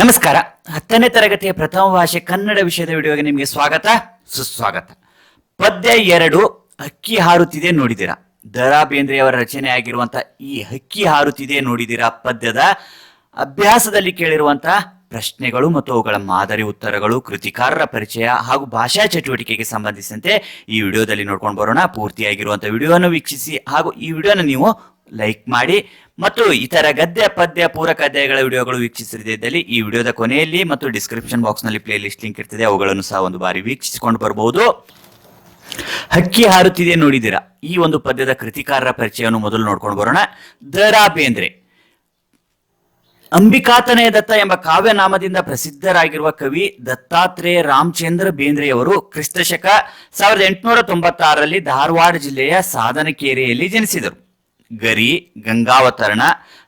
ನಮಸ್ಕಾರ. ಹತ್ತನೇ ತರಗತಿಯ ಪ್ರಥಮ ಭಾಷೆ ಕನ್ನಡ ವಿಷಯದ ವಿಡಿಯೋಗೆ ನಿಮಗೆ ಸ್ವಾಗತ. ಸುಸ್ವಾಗತ. ಪದ್ಯ ಎರಡು, ಹಕ್ಕಿ ಹಾರುತ್ತಿದೆ ನೋಡಿದಿರಾ. ದರಾ ಬೇಂದ್ರೆಯವರ ರಚನೆ ಆಗಿರುವಂತಹ ಈ ಹಕ್ಕಿ ಹಾರುತ್ತಿದೆ ನೋಡಿದಿರಾ ಪದ್ಯದ ಅಭ್ಯಾಸದಲ್ಲಿ ಕೇಳಿರುವಂತಹ ಪ್ರಶ್ನೆಗಳು ಮತ್ತು ಅವುಗಳ ಮಾದರಿ ಉತ್ತರಗಳು, ಕೃತಿಕಾರರ ಪರಿಚಯ ಹಾಗೂ ಭಾಷಾ ಚಟುವಟಿಕೆಗೆ ಸಂಬಂಧಿಸಿದಂತೆ ಈ ವಿಡಿಯೋದಲ್ಲಿ ನೋಡ್ಕೊಂಡು ಬರೋಣ. ಪೂರ್ತಿಯಾಗಿರುವಂತಹ ವಿಡಿಯೋವನ್ನು ವೀಕ್ಷಿಸಿ ಹಾಗೂ ಈ ವಿಡಿಯೋನ ನೀವು ಲೈಕ್ ಮಾಡಿ. ಮತ್ತು ಇತರ ಗದ್ಯ, ಪದ್ಯ, ಪೂರಕ ಅಧ್ಯಾಯಗಳ ವಿಡಿಯೋಗಳು ವೀಕ್ಷಿಸದಿದ್ದಲ್ಲಿ ಈ ವಿಡಿಯೋದ ಕೊನೆಯಲ್ಲಿ ಮತ್ತು ಡಿಸ್ಕ್ರಿಪ್ಷನ್ ಬಾಕ್ಸ್ನಲ್ಲಿ ಪ್ಲೇ ಲಿಸ್ಟ್ ಲಿಂಕ್ ಇರ್ತದೆ, ಅವುಗಳನ್ನು ಸಹ ಒಂದು ಬಾರಿ ವೀಕ್ಷಿಸಿಕೊಂಡು ಬರಬಹುದು ಹಕ್ಕಿ ಹಾರುತ್ತಿದೆ ನೋಡಿದಿರ ಈ ಒಂದು ಪದ್ಯದ ಕೃತಿಕಾರರ ಪರಿಚಯವನ್ನು ಮೊದಲು ನೋಡ್ಕೊಂಡು ಬರೋಣ. ದರಾ ಬೇಂದ್ರೆ ಅಂಬಿಕಾತನಯ ದತ್ತ ಎಂಬ ಕಾವ್ಯನಾಮದಿಂದ ಪ್ರಸಿದ್ಧರಾಗಿರುವ ಕವಿ ದತ್ತಾತ್ರೇಯ ರಾಮಚಂದ್ರ ಬೇಂದ್ರೆಯವರು ಕ್ರಿಸ್ತಶಕ ಸಾವಿರದ ಎಂಟುನೂರ ತೊಂಬತ್ತಾರರಲ್ಲಿ ಧಾರವಾಡ ಜಿಲ್ಲೆಯ ಸಾಧನಕೇರಿಯಲ್ಲಿ ಜನಿಸಿದರು. ಗರಿ, ಗಂಗಾವತರಣ,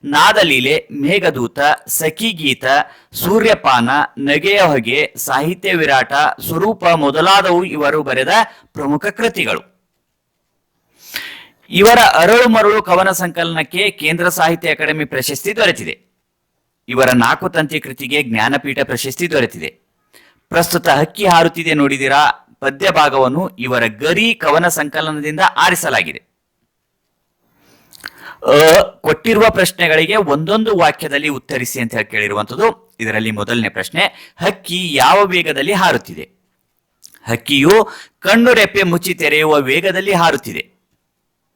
ನಾದಲೀಲೆ, ಮೇಘದೂತ, ಸಖಿಗೀತ, ಸೂರ್ಯಪಾನ, ನಗೆಯ ಹೊಗೆ, ಸಾಹಿತ್ಯ ವಿರಾಟ, ಸ್ವರೂಪ ಮೊದಲಾದವು ಇವರು ಬರೆದ ಪ್ರಮುಖ ಕೃತಿಗಳು. ಇವರ ಅರಳು ಮರಳು ಕವನ ಸಂಕಲನಕ್ಕೆ ಕೇಂದ್ರ ಸಾಹಿತ್ಯ ಅಕಾಡೆಮಿ ಪ್ರಶಸ್ತಿ ದೊರೆತಿದೆ. ಇವರ ನಾಲ್ಕು ತಂತಿ ಕೃತಿಗೆ ಜ್ಞಾನಪೀಠ ಪ್ರಶಸ್ತಿ ದೊರೆತಿದೆ. ಪ್ರಸ್ತುತ ಹಕ್ಕಿ ಹಾರುತ್ತಿದೆ ನೋಡಿದಿರಾ ಪದ್ಯ ಭಾಗವನ್ನು ಇವರ ಗರಿ ಕವನ ಸಂಕಲನದಿಂದ ಆರಿಸಲಾಗಿದೆ. ಕೊಟ್ಟಿರುವ ಪ್ರಶ್ನೆಗಳಿಗೆ ಒಂದೊಂದು ವಾಕ್ಯದಲ್ಲಿ ಉತ್ತರಿಸಿ ಅಂತ ಹೇಳಿ ಕೇಳಿರುವಂಥದ್ದು ಇದರಲ್ಲಿ ಮೊದಲನೇ ಪ್ರಶ್ನೆ, ಹಕ್ಕಿ ಯಾವ ವೇಗದಲ್ಲಿ ಹಾರುತ್ತಿದೆ? ಹಕ್ಕಿಯು ಕಣ್ಣು ರೆಪ್ಪೆ ಮುಚ್ಚಿ ತೆರೆಯುವ ವೇಗದಲ್ಲಿ ಹಾರುತ್ತಿದೆ.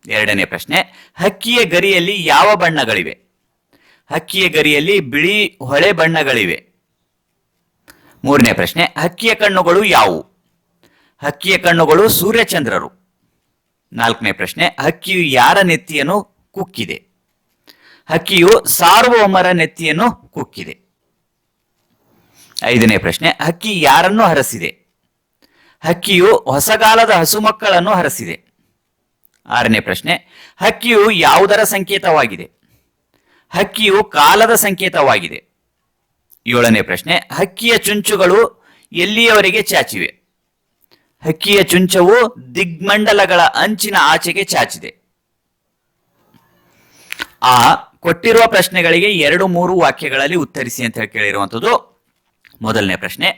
ಎರಡನೇ ಪ್ರಶ್ನೆ, ಹಕ್ಕಿಯ ಗರಿಯಲ್ಲಿ ಯಾವ ಬಣ್ಣಗಳಿವೆ? ಹಕ್ಕಿಯ ಗರಿಯಲ್ಲಿ ಬಿಳಿ ಹೊಳೆ ಬಣ್ಣಗಳಿವೆ. ಮೂರನೇ ಪ್ರಶ್ನೆ, ಹಕ್ಕಿಯ ಕಣ್ಣುಗಳು ಯಾವುವು? ಹಕ್ಕಿಯ ಕಣ್ಣುಗಳು ಸೂರ್ಯಚಂದ್ರರು. ನಾಲ್ಕನೇ ಪ್ರಶ್ನೆ, ಹಕ್ಕಿಯು ಯಾರ ನೆತ್ತಿಯನ್ನು ಕುಕ್ಕಿದೆ. ಹಕ್ಕಿಯು ಸಾರ್ವಭೌಮರ ನೆತ್ತಿಯನ್ನು ಕುಕ್ಕಿದೆ. ಐದನೇ ಪ್ರಶ್ನೆ, ಹಕ್ಕಿ ಯಾರನ್ನು ಹರಸಿದೆ? ಹಕ್ಕಿಯು ಹೊಸಗಾಲದ ಹಸುಮಕ್ಕಳನ್ನು ಹರಸಿದೆ. ಆರನೇ ಪ್ರಶ್ನೆ, ಹಕ್ಕಿಯು ಯಾವುದರ ಸಂಕೇತವಾಗಿದೆ? ಹಕ್ಕಿಯು ಕಾಲದ ಸಂಕೇತವಾಗಿದೆ. ಏಳನೇ ಪ್ರಶ್ನೆ, ಹಕ್ಕಿಯ ಚುಂಚುಗಳು ಎಲ್ಲಿಯವರೆಗೆ ಚಾಚಿವೆ? ಹಕ್ಕಿಯ ಚುಂಚವು ದಿಗ್ಮಂಡಲಗಳ ಅಂಚಿನ ಆಚೆಗೆ ಚಾಚಿದೆ. ಆ ಕೊಟ್ಟಿರುವ ಪ್ರಶ್ನೆಗಳಿಗೆ ಎರಡು ಮೂರು ವಾಕ್ಯಗಳಲ್ಲಿ ಉತ್ತರಿಸಿ ಅಂತ ಹೇಳಿ ಕೇಳಿರುವಂಥದ್ದು ಮೊದಲನೇ ಪ್ರಶ್ನೆ,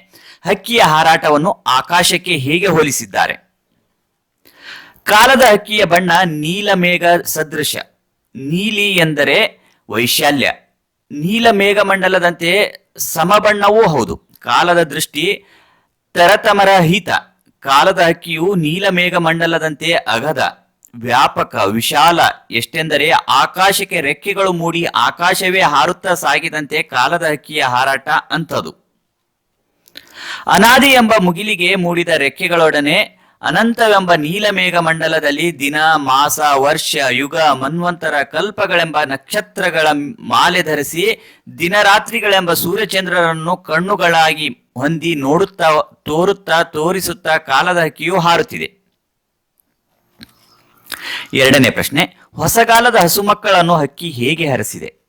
ಹಕ್ಕಿಯ ಹಾರಾಟವನ್ನು ಆಕಾಶಕ್ಕೆ ಹೇಗೆ ಹೋಲಿಸಿದ್ದಾರೆ? ಕಾಲದ ಹಕ್ಕಿಯ ಬಣ್ಣ ನೀಲಮೇಘ ಸದೃಶ. ನೀಲಿ ಎಂದರೆ ವೈಶಾಲ್ಯ. ನೀಲಮೇಘ ಮಂಡಲದಂತೆ ಸಮಬಣ್ಣವೂ ಹೌದು. ಕಾಲದ ದೃಷ್ಟಿ ತರತಮರಹಿತ ಕಾಲದ ಹಕ್ಕಿಯು ನೀಲಮೇಘ ಮಂಡಲದಂತೆ ಅಗದ. ವ್ಯಾಪಕ, ವಿಶಾಲ, ಎಷ್ಟೆಂದರೆ ಆಕಾಶಕ್ಕೆ ರೆಕ್ಕೆಗಳು ಮೂಡಿ ಆಕಾಶವೇ ಹಾರುತ್ತಾ ಸಾಗಿದಂತೆ ಕಾಲದ ಹಕ್ಕಿಯ ಹಾರಾಟ ಅಂಥದು. ಅನಾದಿ ಎಂಬ ಮುಗಿಲಿಗೆ ಮೂಡಿದ ರೆಕ್ಕೆಗಳೊಡನೆ ಅನಂತವೆಂಬ ನೀಲಮೇಘ ಮಂಡಲದಲ್ಲಿ ದಿನ, ಮಾಸ, ವರ್ಷ, ಯುಗ, ಮನ್ವಂತರ ಕಲ್ಪಗಳೆಂಬ ನಕ್ಷತ್ರಗಳ ಮಾಲೆ ಧರಿಸಿ ದಿನರಾತ್ರಿಗಳೆಂಬ ಸೂರ್ಯಚಂದ್ರರನ್ನು ಕಣ್ಣುಗಳಾಗಿ ಹೊಂದಿ ನೋಡುತ್ತಾ, ತೋರುತ್ತಾ, ತೋರಿಸುತ್ತಾ ಕಾಲದ ಹಕ್ಕಿಯು ಹಾರುತ್ತಿದೆ. ಎರಡನೇ ಪ್ರಶ್ನೆ, ಹೊಸಗಾಲದ ಹಸುಮಕ್ಕಳನ್ನು ಹಕ್ಕಿ ಹೇಗೆ ಹರಸಿದೆ?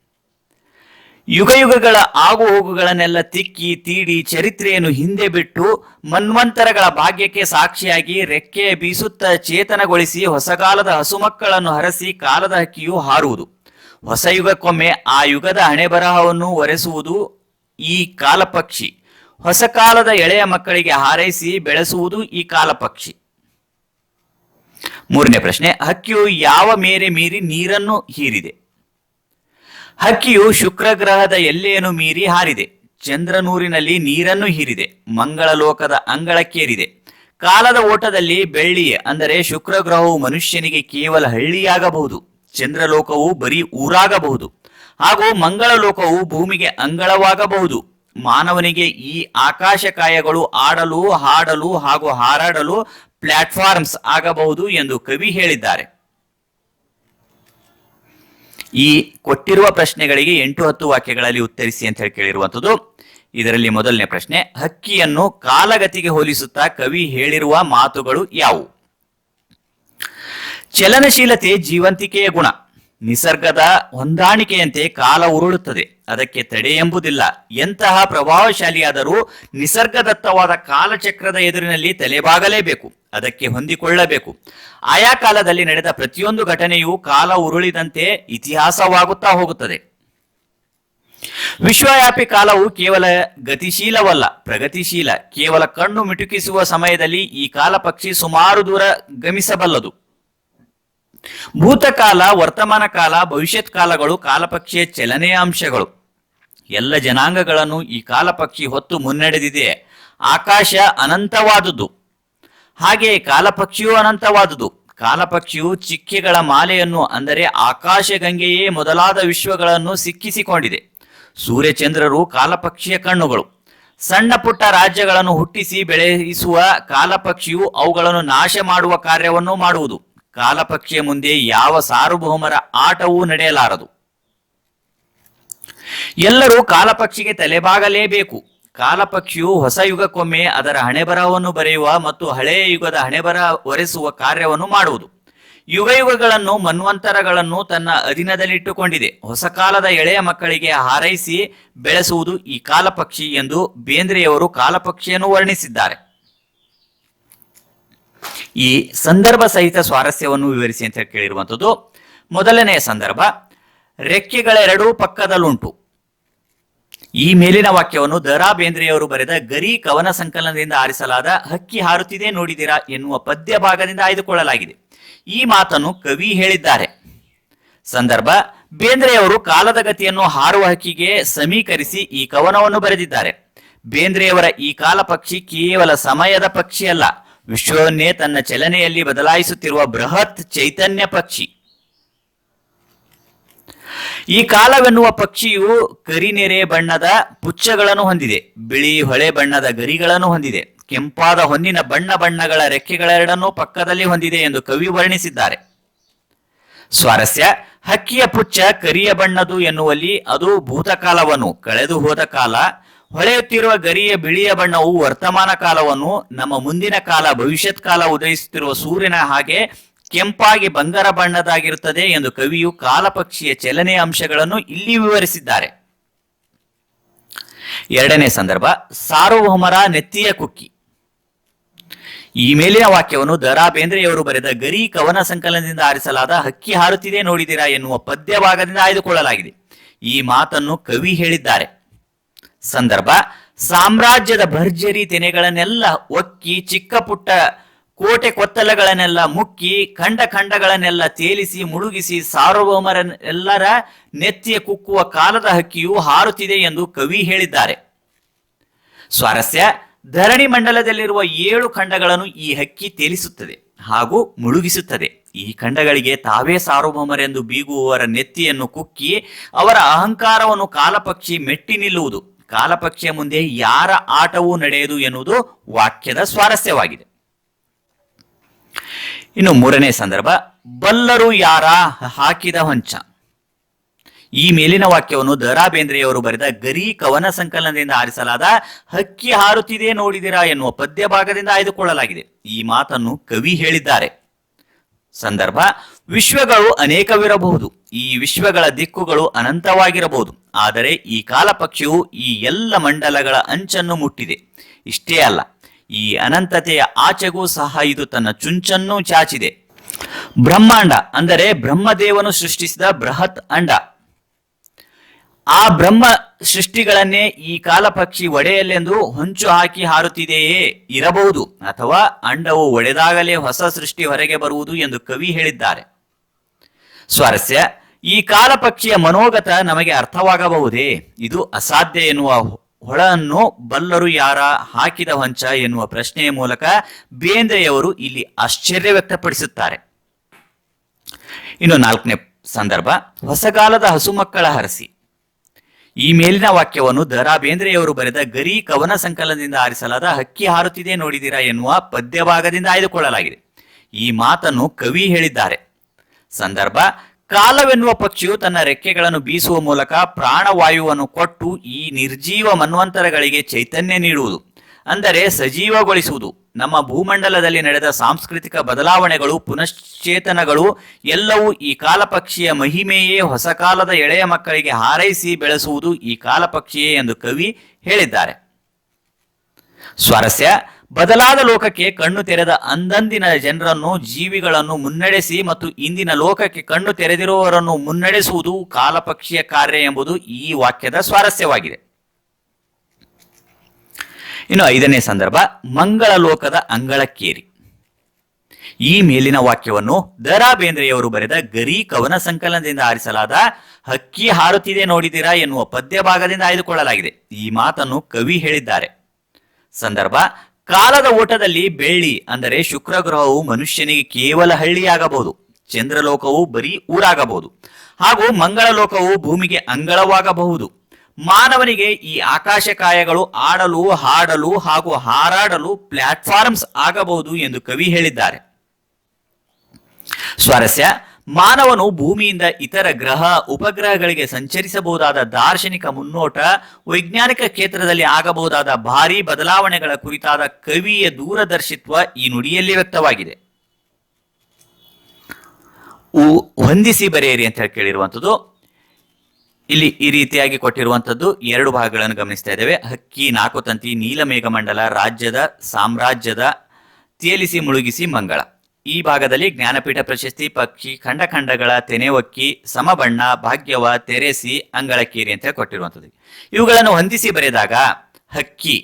ಯುಗ ಯುಗಗಳ ಆಗು ಹೋಗುಗಳನ್ನೆಲ್ಲ ತಿಕ್ಕಿ, ತೀಡಿ, ಚರಿತ್ರೆಯನ್ನು ಹಿಂದೆ ಬಿಟ್ಟು ಮನ್ವಂತರಗಳ ಭಾಗ್ಯಕ್ಕೆ ಸಾಕ್ಷಿಯಾಗಿ ರೆಕ್ಕೆ ಬೀಸುತ್ತ ಚೇತನಗೊಳಿಸಿ ಹೊಸಗಾಲದ ಹಸುಮಕ್ಕಳನ್ನು ಹರಸಿ ಕಾಲದ ಹಕ್ಕಿಯು ಹಾರುವುದು. ಹೊಸ ಯುಗಕ್ಕೊಮ್ಮೆ ಆ ಯುಗದ ಹಣೆ ಬರಹವನ್ನು ಒರೆಸುವುದು ಈ ಕಾಲಪಕ್ಷಿ. ಹೊಸ ಕಾಲದ ಎಳೆಯ ಮಕ್ಕಳಿಗೆ ಹಾರೈಸಿ ಬೆಳೆಸುವುದು ಈ ಕಾಲಪಕ್ಷಿ. ಮೂರನೇ ಪ್ರಶ್ನೆ, ಹಕ್ಕಿಯು ಯಾವ ಮೇರೆ ಮೀರಿ ನೀರನ್ನು ಹೀರಿದೆ? ಹಕ್ಕಿಯು ಶುಕ್ರ ಗ್ರಹದ ಎಲ್ಲೆಯನ್ನು ಮೀರಿ ಹಾರಿದೆ. ಚಂದ್ರನೂರಿನಲ್ಲಿ ನೀರನ್ನು ಹೀರಿದೆ. ಮಂಗಳ ಲೋಕದ ಅಂಗಳಕ್ಕೇರಿದೆ. ಕಾಲದ ಓಟದಲ್ಲಿ ಬೆಳ್ಳಿ ಅಂದರೆ ಶುಕ್ರ ಗ್ರಹವು ಮನುಷ್ಯನಿಗೆ ಕೇವಲ ಹಳ್ಳಿಯಾಗಬಹುದು. ಚಂದ್ರಲೋಕವು ಬರೀ ಊರಾಗಬಹುದು. ಹಾಗೂ ಮಂಗಳ ಲೋಕವು ಭೂಮಿಗೆ ಅಂಗಳವಾಗಬಹುದು. ಮಾನವನಿಗೆ ಈ ಆಕಾಶಕಾಯಗಳು ಆಡಲು, ಹಾಡಲು ಹಾಗೂ ಹಾರಾಡಲು ಪ್ಲಾಟ್ಫಾರ್ಮ್ಸ್ ಆಗಬಹುದು ಎಂದು ಕವಿ ಹೇಳಿದ್ದಾರೆ. ಈ ಕೊಟ್ಟಿರುವ ಪ್ರಶ್ನೆಗಳಿಗೆ ಎಂಟು ಹತ್ತು ವಾಕ್ಯಗಳಲ್ಲಿ ಉತ್ತರಿಸಿ ಅಂತ ಹೇಳಿ ಕೇಳಿರುವಂಥದ್ದು. ಇದರಲ್ಲಿ ಮೊದಲನೇ ಪ್ರಶ್ನೆ, ಹಕ್ಕಿಯನ್ನು ಕಾಲಗತಿಗೆ ಹೋಲಿಸುತ್ತಾ ಕವಿ ಹೇಳಿರುವ ಮಾತುಗಳು ಯಾವುವು? ಚಲನಶೀಲತೆ ಜೀವಂತಿಕೆಯ ಗುಣ. ನಿಸರ್ಗದ ಹೊಂದಾಣಿಕೆಯಂತೆ ಕಾಲ ಉರುಳುತ್ತದೆ. ಅದಕ್ಕೆ ತಡೆ ಎಂಬುದಿಲ್ಲ. ಎಂತಹ ಪ್ರಭಾವಶಾಲಿಯಾದರೂ ನಿಸರ್ಗದತ್ತವಾದ ಕಾಲಚಕ್ರದ ಎದುರಿನಲ್ಲಿ ತಲೆಬಾಗಲೇಬೇಕು. ಅದಕ್ಕೆ ಹೊಂದಿಕೊಳ್ಳಬೇಕು. ಆಯಾ ಕಾಲದಲ್ಲಿ ನಡೆದ ಪ್ರತಿಯೊಂದು ಘಟನೆಯು ಕಾಲ ಉರುಳಿದಂತೆ ಇತಿಹಾಸವಾಗುತ್ತಾ ಹೋಗುತ್ತದೆ. ವಿಶ್ವವ್ಯಾಪಿ ಕಾಲವು ಕೇವಲ ಗತಿಶೀಲವಲ್ಲ, ಪ್ರಗತಿಶೀಲ. ಕೇವಲ ಕಣ್ಣು ಮಿಟುಕಿಸುವ ಸಮಯದಲ್ಲಿ ಈ ಕಾಲ ಪಕ್ಷಿ ಸುಮಾರು ದೂರ ಗಮಿಸಬಲ್ಲದು. ಭೂತಕಾಲ, ವರ್ತಮಾನ ಕಾಲ, ಭವಿಷ್ಯತ್ ಕಾಲಗಳು, ಕಾಲಪಕ್ಷಿಯ ಚಲನೆಯ ಅಂಶಗಳು. ಎಲ್ಲ ಜನಾಂಗಗಳನ್ನು ಈ ಕಾಲಪಕ್ಷಿ ಹೊತ್ತು ಮುನ್ನಡೆದಿದೆ. ಆಕಾಶ ಅನಂತವಾದುದು. ಹಾಗೆಯೇ ಕಾಲಪಕ್ಷಿಯೂ ಅನಂತವಾದುದು. ಕಾಲಪಕ್ಷಿಯು ಚಿಕ್ಕೆಗಳ ಮಾಲೆಯನ್ನು, ಅಂದರೆ ಆಕಾಶಗಂಗೆಯೇ ಮೊದಲಾದ ವಿಶ್ವಗಳನ್ನು ಸಿಕ್ಕಿಸಿಕೊಂಡಿದೆ. ಸೂರ್ಯಚಂದ್ರರು ಕಾಲಪಕ್ಷಿಯ ಕಣ್ಣುಗಳು. ಸಣ್ಣ ಪುಟ್ಟ ರಾಜ್ಯಗಳನ್ನು ಹುಟ್ಟಿಸಿ ಬೆಳೆಸುವ ಕಾಲಪಕ್ಷಿಯು ಅವುಗಳನ್ನು ನಾಶ ಮಾಡುವ ಕಾರ್ಯವನ್ನು ಮಾಡುವುದು. ಕಾಲಪಕ್ಷಿಯ ಮುಂದೆ ಯಾವ ಸಾರ್ವಭೌಮರ ಆಟವೂ ನಡೆಯಲಾರದು. ಎಲ್ಲರೂ ಕಾಲಪಕ್ಷಿಗೆ ತಲೆಬಾಗಲೇಬೇಕು. ಕಾಲಪಕ್ಷಿಯು ಹೊಸ ಯುಗಕ್ಕೊಮ್ಮೆ ಅದರ ಹಣೆಬರಹವನ್ನು ಬರೆಯುವ ಮತ್ತು ಹಳೆಯ ಯುಗದ ಹಣೆಬರ ಒರೆಸುವ ಕಾರ್ಯವನ್ನು ಮಾಡುವುದು. ಯುಗ ಯುಗಗಳನ್ನು ಮನ್ವಂತರಗಳನ್ನು ತನ್ನ ಅಧೀನದಲ್ಲಿಟ್ಟುಕೊಂಡಿದೆ. ಹೊಸ ಕಾಲದ ಎಳೆಯ ಮಕ್ಕಳಿಗೆ ಹಾರೈಸಿ ಬೆಳೆಸುವುದು ಈ ಕಾಲಪಕ್ಷಿ ಎಂದು ಬೇಂದ್ರೆಯವರು ಕಾಲಪಕ್ಷಿಯನ್ನು ವರ್ಣಿಸಿದ್ದಾರೆ. ಈ ಸಂದರ್ಭ ಸಹಿತ ಸ್ವಾರಸ್ಯವನ್ನು ವಿವರಿಸಿ ಅಂತ ಕೇಳಿರುವಂಥದ್ದು. ಮೊದಲನೆಯ ಸಂದರ್ಭ, ರೆಕ್ಕೆಗಳೆರಡೂ ಪಕ್ಕದಲ್ಲುಂಟು. ಈ ಮೇಲಿನ ವಾಕ್ಯವನ್ನು ದರಾ ಬೇಂದ್ರೆಯವರು ಬರೆದ ಗರಿ ಕವನ ಸಂಕಲನದಿಂದ ಆರಿಸಲಾದ ಹಕ್ಕಿ ಹಾರುತ್ತಿದೆ ನೋಡಿದಿರಾ ಎನ್ನುವ ಪದ್ಯ ಭಾಗದಿಂದ ಆಯ್ದುಕೊಳ್ಳಲಾಗಿದೆ. ಈ ಮಾತನ್ನು ಕವಿ ಹೇಳಿದ್ದಾರೆ. ಸಂದರ್ಭ, ಬೇಂದ್ರೆಯವರು ಕಾಲದ ಗತಿಯನ್ನು ಹಾರುವ ಹಕ್ಕಿಗೆ ಸಮೀಕರಿಸಿ ಈ ಕವನವನ್ನು ಬರೆದಿದ್ದಾರೆ. ಬೇಂದ್ರೆಯವರ ಈ ಕಾಲ ಕೇವಲ ಸಮಯದ ಪಕ್ಷಿ ಅಲ್ಲ ವಿಶ್ವವನ್ನೇ ತನ್ನ ಚಲನೆಯಲ್ಲಿ ಬದಲಾಯಿಸುತ್ತಿರುವ ಬೃಹತ್ ಚೈತನ್ಯ ಪಕ್ಷಿ. ಈ ಕಾಲವೆನ್ನುವ ಪಕ್ಷಿಯು ಕರಿನೆರೆ ಬಣ್ಣದ ಪುಚ್ಚಗಳನ್ನು ಹೊಂದಿದೆ, ಬಿಳಿ ಹೊಳೆ ಬಣ್ಣದ ಗರಿಗಳನ್ನು ಹೊಂದಿದೆ, ಕೆಂಪಾದ ಹೊನ್ನಿನ ಬಣ್ಣ ಬಣ್ಣಗಳ ರೆಕ್ಕೆಗಳೆರಡನ್ನೂ ಪಕ್ಕದಲ್ಲಿ ಹೊಂದಿದೆ ಎಂದು ಕವಿ ವರ್ಣಿಸಿದ್ದಾರೆ. ಸ್ವಾರಸ್ಯ, ಹಕ್ಕಿಯ ಪುಚ್ಚ ಕರಿಯ ಬಣ್ಣದು ಎನ್ನುವಲ್ಲಿ ಅದು ಭೂತಕಾಲವನ್ನು ಕಳೆದು ಹೋದ ಕಾಲ ಹೊಳೆಯುತ್ತಿರುವ ಗರಿಯ ಬಿಳಿಯ ಬಣ್ಣವು ವರ್ತಮಾನ ಕಾಲವನ್ನು, ನಮ್ಮ ಮುಂದಿನ ಕಾಲ, ಭವಿಷ್ಯತ್ ಕಾಲ ಉದಯಿಸುತ್ತಿರುವ ಸೂರ್ಯನ ಹಾಗೆ ಕೆಂಪಾಗಿ ಬಂಗಾರ ಬಣ್ಣದಾಗಿರುತ್ತದೆ ಎಂದು ಕವಿಯು ಕಾಲಪಕ್ಷಿಯ ಚಲನೆಯ ಅಂಶಗಳನ್ನು ಇಲ್ಲಿ ವಿವರಿಸಿದ್ದಾರೆ. ಎರಡನೇ ಸಂದರ್ಭ, ಸಾರ್ವಭೌಮರ ನೆತ್ತಿಯ ಕುಕ್ಕಿ. ಈ ಮೇಲಿನ ವಾಕ್ಯವನ್ನು ದರಾ ಬೇಂದ್ರೆಯವರು ಬರೆದ ಗರಿ ಕವನ ಸಂಕಲನದಿಂದ ಆರಿಸಲಾದ ಹಕ್ಕಿ ಹಾರುತ್ತಿದೆ ನೋಡಿದಿರಾ ಎನ್ನುವ ಪದ್ಯ ಭಾಗದಿಂದ ಆಯ್ದುಕೊಳ್ಳಲಾಗಿದೆ. ಈ ಮಾತನ್ನು ಕವಿ ಹೇಳಿದ್ದಾರೆ. ಸಂದರ್ಭ. ಸಾಮ್ರಾಜ್ಯದ ಭರ್ಜರಿ ತೆನೆಗಳನ್ನೆಲ್ಲ ಒಕ್ಕಿ ಚಿಕ್ಕ ಪುಟ್ಟ ಕೋಟೆ ಕೊತ್ತಲಗಳನ್ನೆಲ್ಲ ಮುಕ್ಕಿ, ಖಂಡ ಖಂಡಗಳನ್ನೆಲ್ಲ ತೇಲಿಸಿ, ಮುಳುಗಿಸಿ ಸಾರ್ವಭೌಮರ ಎಲ್ಲರ ನೆತ್ತಿಯ ಕುಕ್ಕುವ ಕಾಲದ ಹಕ್ಕಿಯು ಹಾರುತ್ತಿದೆ ಎಂದು ಕವಿ ಹೇಳಿದ್ದಾರೆ. ಸ್ವಾರಸ್ಯ, ಧರಣಿ ಮಂಡಲದಲ್ಲಿರುವ ಏಳು ಖಂಡಗಳನ್ನು ಈ ಹಕ್ಕಿ ತೇಲಿಸುತ್ತದೆ ಹಾಗೂ ಮುಳುಗಿಸುತ್ತದೆ. ಈ ಖಂಡಗಳಿಗೆ ತಾವೇ ಸಾರ್ವಭೌಮರೆಂದು ಬೀಗುವವರ ನೆತ್ತಿಯನ್ನು ಕುಕ್ಕಿ, ಅವರ ಅಹಂಕಾರವನ್ನು ಕಾಲಪಕ್ಷಿ ಮೆಟ್ಟಿ ನಿಲ್ಲುವುದು. ಕಾಲಪಕ್ಷಿಯ ಮುಂದೆ ಯಾರ ಆಟವೂ ನಡೆಯದು ಎನ್ನುವುದು ವಾಕ್ಯದ ಸ್ವಾರಸ್ಯವಾಗಿದೆ. ಇನ್ನು ಮೂರನೇ ಸಂದರ್ಭ, ಬಲ್ಲರು ಯಾರ ಹಾಕಿದ ಹೊಂಚ. ಈ ಮೇಲಿನ ವಾಕ್ಯವನ್ನು ದರಾ ಬೇಂದ್ರೆಯವರು ಬರೆದ ಗರಿ ಕವನ ಸಂಕಲನದಿಂದ ಆರಿಸಲಾದ ಹಕ್ಕಿ ಹಾರುತ್ತಿದೆ ನೋಡಿದಿರಾ ಎನ್ನುವ ಪದ್ಯ ಭಾಗದಿಂದ ಆಯ್ದುಕೊಳ್ಳಲಾಗಿದೆ. ಈ ಮಾತನ್ನು ಕವಿ ಹೇಳಿದ್ದಾರೆ. ಸಂದರ್ಭ ವಿಶ್ವಗಳು ಅನೇಕವಿರಬಹುದು. ಈ ವಿಶ್ವಗಳ ದಿಕ್ಕುಗಳು ಅನಂತವಾಗಿರಬಹುದು. ಆದರೆ ಈ ಕಾಲಪಕ್ಷಿಯು ಈ ಎಲ್ಲ ಮಂಡಲಗಳ ಅಂಚನ್ನು ಮುಟ್ಟಿದೆ. ಇಷ್ಟೇ ಅಲ್ಲ, ಈ ಅನಂತತೆಯ ಆಚೆಗೂ ಸಹ ಇದು ತನ್ನ ಚುಂಚನ್ನು ಚಾಚಿದೆ. ಬ್ರಹ್ಮಾಂಡ, ಅಂದರೆ ಬ್ರಹ್ಮದೇವನು ಸೃಷ್ಟಿಸಿದ ಬೃಹತ್ ಅಂಡ. ಆ ಬ್ರಹ್ಮ ಸೃಷ್ಟಿಗಳನ್ನೇ ಈ ಕಾಲಪಕ್ಷಿ ಒಡೆಯಲೆಂದು ಹೊಂಚು ಹಾಕಿ ಹಾರುತ್ತಿದೆಯೇ ಇರಬಹುದು, ಅಥವಾ ಅಂಡವು ಒಡೆದಾಗಲೇ ಹೊಸ ಸೃಷ್ಟಿ ಹೊರಗೆ ಬರುವುದು ಎಂದು ಕವಿ ಹೇಳಿದ್ದಾರೆ. ಸ್ವಾರಸ್ಯ, ಈ ಕಾಲಪಕ್ಷಿಯ ಮನೋಗತ ನಮಗೆ ಅರ್ಥವಾಗಬಹುದೇ? ಇದು ಅಸಾಧ್ಯ ಎನ್ನುವ ಹೊಳನ್ನು ಬಲ್ಲರು ಯಾರ ಹಾಕಿದ ಹೊಂಚ ಎನ್ನುವ ಪ್ರಶ್ನೆಯ ಮೂಲಕ ಬೇಂದ್ರೆಯವರು ಇಲ್ಲಿ ಆಶ್ಚರ್ಯ ವ್ಯಕ್ತಪಡಿಸುತ್ತಾರೆ. ಇನ್ನು ನಾಲ್ಕನೇ ಸಂದರ್ಭ, ಹೊಸಗಾಲದ ಹಸುಮಕ್ಕಳ ಹರಸಿ. ಈ ಮೇಲಿನ ವಾಕ್ಯವನ್ನು ದರಾ ಬೇಂದ್ರೆಯವರು ಬರೆದ ಗರಿ ಕವನ ಸಂಕಲನದಿಂದ ಆರಿಸಲಾದ ಹಕ್ಕಿ ಹಾರುತ್ತಿದೆ ನೋಡಿದಿರಾ ಎನ್ನುವ ಪದ್ಯಭಾಗದಿಂದ ಆಯ್ದುಕೊಳ್ಳಲಾಗಿದೆ. ಈ ಮಾತನ್ನು ಕವಿ ಹೇಳಿದ್ದಾರೆ. ಸಂದರ್ಭ, ಕಾಲವೆನ್ನುವ ಪಕ್ಷಿಯು ತನ್ನ ರೆಕ್ಕೆಗಳನ್ನು ಬೀಸುವ ಮೂಲಕ ಪ್ರಾಣವಾಯುವನ್ನು ಕೊಟ್ಟು ಈ ನಿರ್ಜೀವ ಮನ್ವಂತರಗಳಿಗೆ ಚೈತನ್ಯ ನೀಡುವುದು, ಅಂದರೆ ಸಜೀವಗೊಳಿಸುವುದು. ನಮ್ಮ ಭೂಮಂಡಲದಲ್ಲಿ ನಡೆದ ಸಾಂಸ್ಕೃತಿಕ ಬದಲಾವಣೆಗಳು, ಪುನಶ್ಚೇತನಗಳು ಎಲ್ಲವೂ ಈ ಕಾಲಪಕ್ಷಿಯ ಮಹಿಮೆಯೇ ಹೊಸ ಕಾಲದ ಎಳೆಯ ಮಕ್ಕಳಿಗೆ ಹಾರೈಸಿ ಬೆಳೆಸುವುದು ಈ ಕಾಲಪಕ್ಷಿಯೇ ಎಂದು ಕವಿ ಹೇಳಿದ್ದಾರೆ. ಸ್ವಾರಸ್ಯ, ಬದಲಾದ ಲೋಕಕ್ಕೆ ಕಣ್ಣು ತೆರೆದ ಅಂದಂದಿನ ಜನರನ್ನು, ಜೀವಿಗಳನ್ನು ಮುನ್ನಡೆಸಿ ಮತ್ತು ಇಂದಿನ ಲೋಕಕ್ಕೆ ಕಣ್ಣು ತೆರೆದಿರುವವರನ್ನು ಮುನ್ನಡೆಸುವುದು ಕಾಲಪಕ್ಷಿಯ ಕಾರ್ಯ ಎಂಬುದು ಈ ವಾಕ್ಯದ ಸ್ವಾರಸ್ಯವಾಗಿದೆ. ಇನ್ನು ಐದನೇ ಸಂದರ್ಭ, ಮಂಗಳ ಲೋಕದ ಅಂಗಳಕ್ಕೇರಿ. ಈ ಮೇಲಿನ ವಾಕ್ಯವನ್ನು ದರಾ ಬೇಂದ್ರೆಯವರು ಬರೆದ ಗರಿ ಕವನ ಸಂಕಲನದಿಂದ ಆರಿಸಲಾದ ಹಕ್ಕಿ ಹಾರುತ್ತಿದೆ ನೋಡಿದಿರಾ ಎನ್ನುವ ಪದ್ಯ ಭಾಗದಿಂದ ಆಯ್ದುಕೊಳ್ಳಲಾಗಿದೆ. ಈ ಮಾತನ್ನು ಕವಿ ಹೇಳಿದ್ದಾರೆ. ಸಂದರ್ಭ, ಕಾಲದ ಓಟದಲ್ಲಿ ಬೆಳ್ಳಿ ಅಂದರೆ ಶುಕ್ರ ಗ್ರಹವು ಮನುಷ್ಯನಿಗೆ ಕೇವಲ ಹಳ್ಳಿಯಾಗಬಹುದು, ಚಂದ್ರಲೋಕವು ಬರೀ ಊರಾಗಬಹುದು ಹಾಗೂ ಮಂಗಳ ಲೋಕವು ಭೂಮಿಗೆ ಅಂಗಳವಾಗಬಹುದು. ಮಾನವನಿಗೆ ಈ ಆಕಾಶಕಾಯಗಳು ಆಡಲು, ಹಾಡಲು ಹಾಗೂ ಹಾರಾಡಲು ಪ್ಲಾಟ್ಫಾರ್ಮ್ಸ್ ಆಗಬಹುದು ಎಂದು ಕವಿ ಹೇಳಿದ್ದಾರೆ. ಸ್ವಾರಸ್ಯ, ಮಾನವನು ಭೂಮಿಯಿಂದ ಇತರ ಗ್ರಹ, ಉಪಗ್ರಹಗಳಿಗೆ ಸಂಚರಿಸಬಹುದಾದ ದಾರ್ಶನಿಕ ಮುನ್ನೋಟ, ವೈಜ್ಞಾನಿಕ ಕ್ಷೇತ್ರದಲ್ಲಿ ಆಗಬಹುದಾದ ಭಾರಿ ಬದಲಾವಣೆಗಳ ಕುರಿತಾದ ಕವಿಯ ದೂರದರ್ಶಿತ್ವ ಈ ನುಡಿಯಲ್ಲಿ ವ್ಯಕ್ತವಾಗಿದೆ. ಹೊಂದಿಸಿ ಬರೆಯಿರಿ ಅಂತ ಹೇಳಿ ಕೇಳಿರುವಂಥದ್ದು. ಇಲ್ಲಿ ಈ ರೀತಿಯಾಗಿ ಕೊಟ್ಟಿರುವಂತದ್ದು ಎರಡು ಭಾಗಗಳನ್ನು ಗಮನಿಸ್ತಾ ಇದ್ದೇವೆ. ಹಕ್ಕಿ ನಾಲ್ಕು ತಂತಿ ನೀಲಮೇಘಮಂಡಲ ರಾಜ್ಯದ ಸಾಮ್ರಾಜ್ಯದ ತೇಲಿಸಿ ಮುಳುಗಿಸಿ ಮಂಗಳ. ಈ ಭಾಗದಲ್ಲಿ ಜ್ಞಾನಪೀಠ ಪ್ರಶಸ್ತಿ, ಪಕ್ಷಿ ಖಂಡ ಖಂಡಗಳ ತೆನೆವಕ್ಕಿ ಸಮಬಣ್ಣ, ಭಾಗ್ಯವ, ತೆರೆಸಿ, ಅಂಗಳಕೀರಿ ಅಂತ ಕೊಟ್ಟಿರುವಂಥದ್ದು. ಇವುಗಳನ್ನು ಹೊಂದಿಸಿ ಬರೆದಾಗ ಹಕ್ಕಿ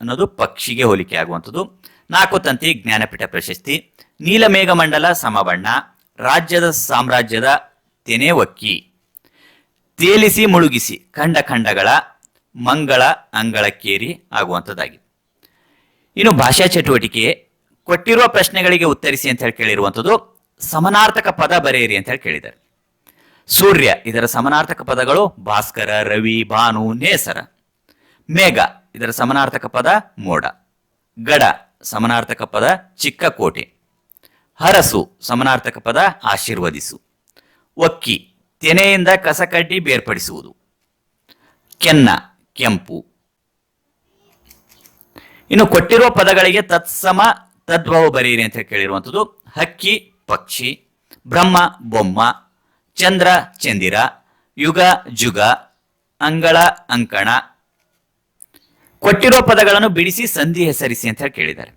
ಅನ್ನೋದು ಪಕ್ಷಿಗೆ ಹೋಲಿಕೆ ಆಗುವಂಥದ್ದು. ನಾಲ್ಕು ತಂತಿ ಜ್ಞಾನಪೀಠ ಪ್ರಶಸ್ತಿ ನೀಲಮೇಘಮಂಡಲ ಸಮಬಣ್ಣ, ರಾಜ್ಯದ ಸಾಮ್ರಾಜ್ಯದ ತೆನೆವಕ್ಕಿ ತೇಲಿಸಿ ಮುಳುಗಿಸಿ ಖಂಡ ಖಂಡಗಳ ಮಂಗಳ ಅಂಗಳಕ್ಕೇರಿ ಆಗುವಂಥದ್ದಾಗಿದೆ. ಇನ್ನು ಭಾಷಾ ಚಟುವಟಿಕೆ ಕೊಟ್ಟಿರುವ ಪ್ರಶ್ನೆಗಳಿಗೆ ಉತ್ತರಿಸಿ ಅಂತ ಹೇಳಿ ಕೇಳಿರುವಂಥದ್ದು ಸಮನಾರ್ಥಕ ಪದ ಬರೆಯಿರಿ ಅಂತ ಹೇಳಿ ಕೇಳಿದ್ದಾರೆ. ಸೂರ್ಯ, ಇದರ ಸಮನಾರ್ಥಕ ಪದಗಳು ಭಾಸ್ಕರ, ರವಿ, ಭಾನು, ನೇಸರ. ಮೇಘ, ಇದರ ಸಮನಾರ್ಥಕ ಪದ ಮೋಡ. ಗಡ, ಸಮನಾರ್ಥಕ ಪದ ಚಿಕ್ಕ ಕೋಟೆ. ಹರಸು, ಸಮನಾರ್ಥಕ ಪದ ಆಶೀರ್ವದಿಸು. ಒಕ್ಕಿ ತೆನೆಯಿಂದ ಕಸಕಡ್ಡಿ ಬೇರ್ಪಡಿಸುವುದು. ಕೆನ್ನ, ಕೆಂಪು. ಇನ್ನು ಕೊಟ್ಟಿರುವ ಪದಗಳಿಗೆ ತತ್ಸಮ, ತದ್ಭವ ಬರೀರಿ ಅಂತ ಕೇಳಿರುವಂಥದ್ದು. ಹಕ್ಕಿ, ಪಕ್ಷಿ, ಬ್ರಹ್ಮ, ಬೊಮ್ಮ, ಚಂದ್ರ, ಚಂದಿರ, ಯುಗ, ಜುಗ, ಅಂಗಳ, ಅಂಕಣ. ಕೊಟ್ಟಿರೋ ಪದಗಳನ್ನು ಬಿಡಿಸಿ ಸಂಧಿ ಹೆಸರಿಸಿ ಅಂತ ಕೇಳಿದ್ದಾರೆ.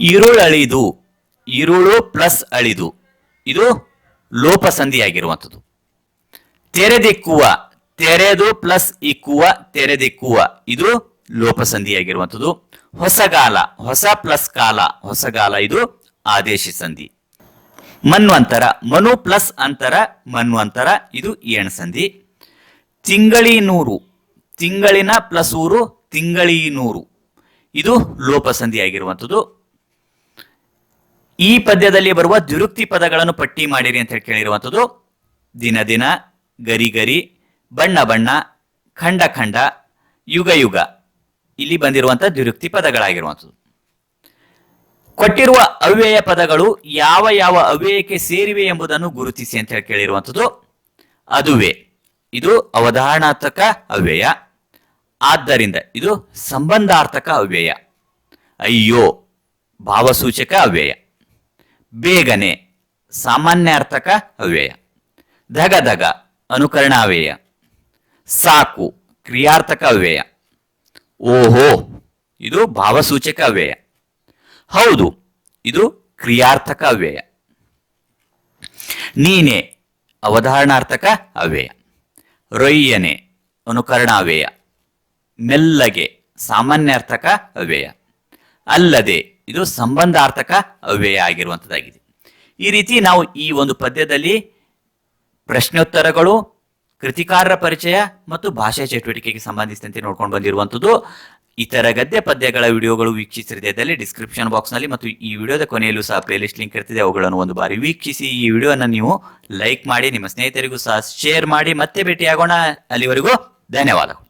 ಇರುಳಳಿದು, ಇರುಳು ಪ್ಲಸ್ ಅಳಿದು. ಇದು ಲೋಪ ಸಂಧಿಯಾಗಿರುವಂಥದ್ದು ತೆರೆದಿಕ್ಕುವ, ತೆರೆದು ಪ್ಲಸ್ ಇಕ್ಕುವ, ತೆರೆದಿಕ್ಕುವ, ಇದು ಲೋಪ ಸಂಧಿಯಾಗಿರುವಂಥದ್ದು ಹೊಸಗಾಲ, ಹೊಸ ಪ್ಲಸ್ ಕಾಲ, ಹೊಸಗಾಲ ಇದು ಆದೇಶ ಸಂಧಿ ಮನ್ವಂತರ, ಮನು ಪ್ಲಸ್ ಅಂತರ, ಮನ್ವಂತರ ಇದು ಏಣ ಸಂಧಿ ತಿಂಗಳಿನೂರು, ತಿಂಗಳಿನ ಪ್ಲಸ್ ಊರು ತಿಂಗಳಿನೂರು. ಇದು ಲೋಪ ಸಂಧಿಯಾಗಿರುವಂಥದ್ದು ಈ ಪದ್ಯದಲ್ಲಿ ಬರುವ ದ್ವಿರುಕ್ತಿ ಪದಗಳನ್ನು ಪಟ್ಟಿ ಮಾಡಿರಿ ಅಂತ ಹೇಳಿ ಕೇಳಿರುವಂಥದ್ದು. ದಿನ ದಿನ, ಗರಿ ಗರಿ, ಬಣ್ಣ ಬಣ್ಣ, ಖಂಡ ಖಂಡ, ಯುಗ ಯುಗ. ಇಲ್ಲಿ ಬಂದಿರುವಂಥ ದ್ವಿರುಕ್ತಿ ಪದಗಳಾಗಿರುವಂಥದ್ದು. ಕೊಟ್ಟಿರುವ ಅವ್ಯಯ ಪದಗಳು ಯಾವ ಯಾವ ಅವ್ಯಯಕ್ಕೆ ಸೇರಿವೆ ಎಂಬುದನ್ನು ಗುರುತಿಸಿ ಅಂತ ಹೇಳಿ ಕೇಳಿರುವಂಥದ್ದು. ಅದುವೇ, ಇದು ಅವಧಾರಣಾರ್ಥಕ ಅವ್ಯಯ. ಆದ್ದರಿಂದ ಇದು ಸಂಬಂಧಾರ್ಥಕ ಅವ್ಯಯ. ಅಯ್ಯೋ, ಭಾವಸೂಚಕ ಅವ್ಯಯ. ಬೇಗನೆ, ಸಾಮಾನ್ಯಾರ್ಥಕ ಅವ್ಯಯ. ಧಗ ಧಗ, ಅನುಕರಣಾವ್ಯಯ. ಸಾಕು, ಕ್ರಿಯಾರ್ಥಕ ಅವ್ಯಯ. ಓಹೋ, ಇದು ಭಾವಸೂಚಕ ಅವ್ಯಯ. ಹೌದು, ಇದು ಕ್ರಿಯಾರ್ಥಕ ಅವ್ಯಯ. ನೀನೆ, ಅವಧಾರಣಾರ್ಥಕ ಅವ್ಯಯ. ರೊಯ್ಯನೆ, ಅನುಕರಣಾವ್ಯಯ. ಮೆಲ್ಲಗೆ, ಸಾಮಾನ್ಯಾರ್ಥಕ ಅವ್ಯಯ. ಅಲ್ಲದೆ ಇದು ಸಂಬಂಧಾರ್ಥಕ ಅವ್ಯಯ ಆಗಿರುವಂಥದ್ದಾಗಿದೆ ಈ ರೀತಿ ನಾವು ಈ ಒಂದು ಪದ್ಯದಲ್ಲಿ ಪ್ರಶ್ನೋತ್ತರಗಳು, ಕೃತಿಕಾರರ ಪರಿಚಯ ಮತ್ತು ಭಾಷಾ ಚಟುವಟಿಕೆಗೆ ಸಂಬಂಧಿಸಿದಂತೆ ನೋಡ್ಕೊಂಡು ಬಂದಿರುವಂಥದ್ದು ಇತರ ಗದ್ಯ ಪದ್ಯಗಳ ವಿಡಿಯೋಗಳು ವೀಕ್ಷಿಸಿದಲ್ಲಿ ಡಿಸ್ಕ್ರಿಪ್ಷನ್ ಬಾಕ್ಸ್ನಲ್ಲಿ ಮತ್ತು ಈ ವಿಡಿಯೋದ ಕೊನೆಯಲ್ಲೂ ಸಹ ಪ್ಲೇಲಿಸ್ಟ್ ಲಿಂಕ್ ಇರ್ತಿದೆ. ಅವುಗಳನ್ನು ಒಂದು ಬಾರಿ ವೀಕ್ಷಿಸಿ ಈ ವಿಡಿಯೋನ ನೀವು ಲೈಕ್ ಮಾಡಿ, ನಿಮ್ಮ ಸ್ನೇಹಿತರಿಗೂ ಸಹ ಶೇರ್ ಮಾಡಿ. ಮತ್ತೆ ಭೇಟಿಯಾಗೋಣ. ಅಲ್ಲಿವರೆಗೂ ಧನ್ಯವಾದಗಳು.